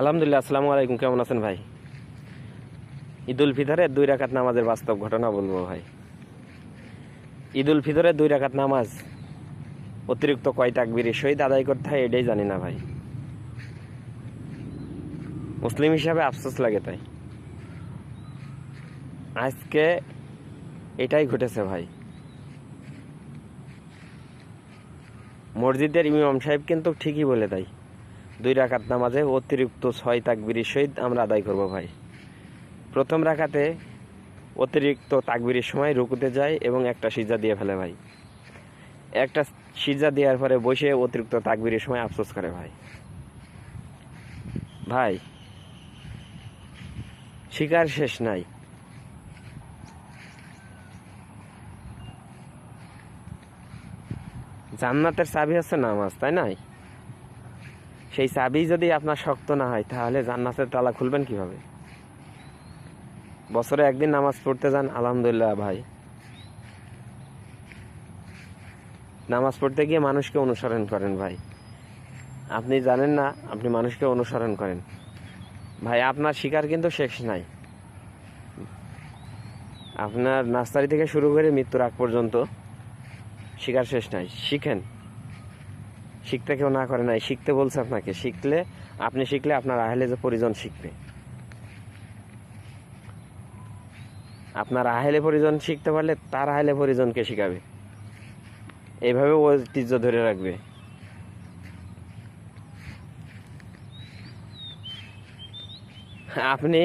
আলহামদুলিল্লাহ, আসসালামু আলাইকুম, কেমন আছেন ভাই? ঈদুল ফিতরের দুই রাকাত নামাজের বাস্তব ঘটনা বলব ভাই। ঈদুল ফিতরের দুই রাকাত নামাজ, অতিরিক্ত কয় তাকবিরের সহিত আদায় করতে হয় এটাই জানি না ভাই। মুসলিম হিসাবে আফসোস লাগে তাই। আজকে এটাই ঘটেছে ভাই। মসজিদের ইমাম সাহেব কিন্তু ঠিকই বলে তাই। দুই রাকাত নামাজে অতিরিক্ত ছয় তাকবিরের সহিত আমরা আদায় করব ভাই। প্রথম রাখাতে অতিরিক্ত তাকবিরের সময় রুকুতে যায় এবং একটা সিজা দিয়ে ফেলে ভাই। একটা সিজা দেওয়ার পরে বসে অতিরিক্ত তাকবিরের সময় আফসোস করে ভাই। ভাই, শিকার শেষ নাই। জান্নাতের চাবি হচ্ছে নামাজ, তাই নাই? সেই চাবি যদি আপনার শক্ত না হয়, তাহলে জান্নাতের তালা খুলবেন কীভাবে? বছরে একদিন নামাজ পড়তে যান, আলহামদুলিল্লাহ ভাই। নামাজ পড়তে গিয়ে মানুষকে অনুসরণ করেন ভাই। আপনি জানেন না, আপনি মানুষকে অনুসরণ করেন। ভাই, আপনার শিকার কিন্তু শেষ নাই। আপনার নার্সারি থেকে শুরু করে মৃত্যুর আগ পর্যন্ত শিকার শেষ নাই। শিখেন। শিখতে কেউ না করে নাই, শিখতে বলছে আপনাকে, শিখলে, আপনি শিখলে আপনার আহলে যে পরিজন শিখবে। আপনার আহলে পরিজন শিখতে পারলে তার আহলে পরিজনকে শিখাবে। এইভাবে ঐতিহ্য ধরে রাখবে। আপনি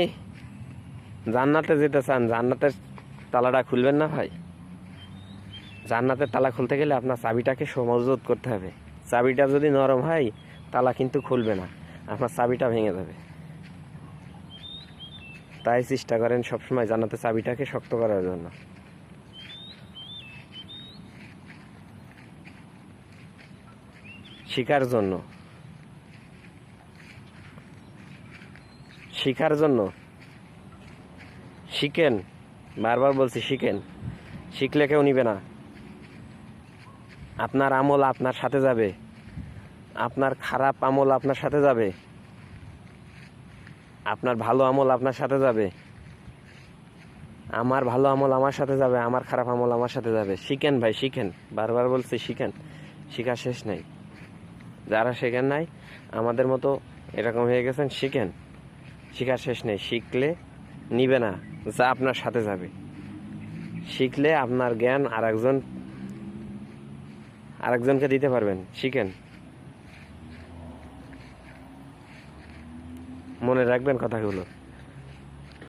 জান্নাতে যেতে চান, জান্নাতের তালাটা খুলবেন না ভাই? জান্নাতের তালা খুলতে গেলে আপনার চাবিটাকে সমজুত করতে হবে। চাবিটা যদি নরম হয়, তালা কিন্তু খুলবে না। আপনার চাবিটা ভেঙে যাবে। তাই চেষ্টা করেন সবসময় জানাতে চাবিটাকে শক্ত করার জন্য। শিকার জন্য। শিখার জন্য। শিখেন। বারবার বলছি শিখেন। শিখলে কেউ নিবে না। আপনার আমল আপনার সাথে যাবে। আপনার খারাপ আমল আপনার সাথে যাবে। আপনার ভালো আমল আপনার সাথে যাবে। আমার ভালো আমল আমার সাথে যাবে, আমার খারাপ আমল আমার সাথে যাবে। শিখেন ভাই, শিখেন। বারবার বলছি, শিখেন। শিখা শেষ নেই। যারা শেখেন নাই, আমাদের মতো এরকম হয়ে গেছেন, শিখেন। শিখার শেষ নেই। শিখলে নিবে না, যা আপনার সাথে যাবে। শিখলে আপনার জ্ঞান আর একজন আরেকজনকে দিতে পারবেন। শিখেন। মনে রাখবেন কথাগুলো।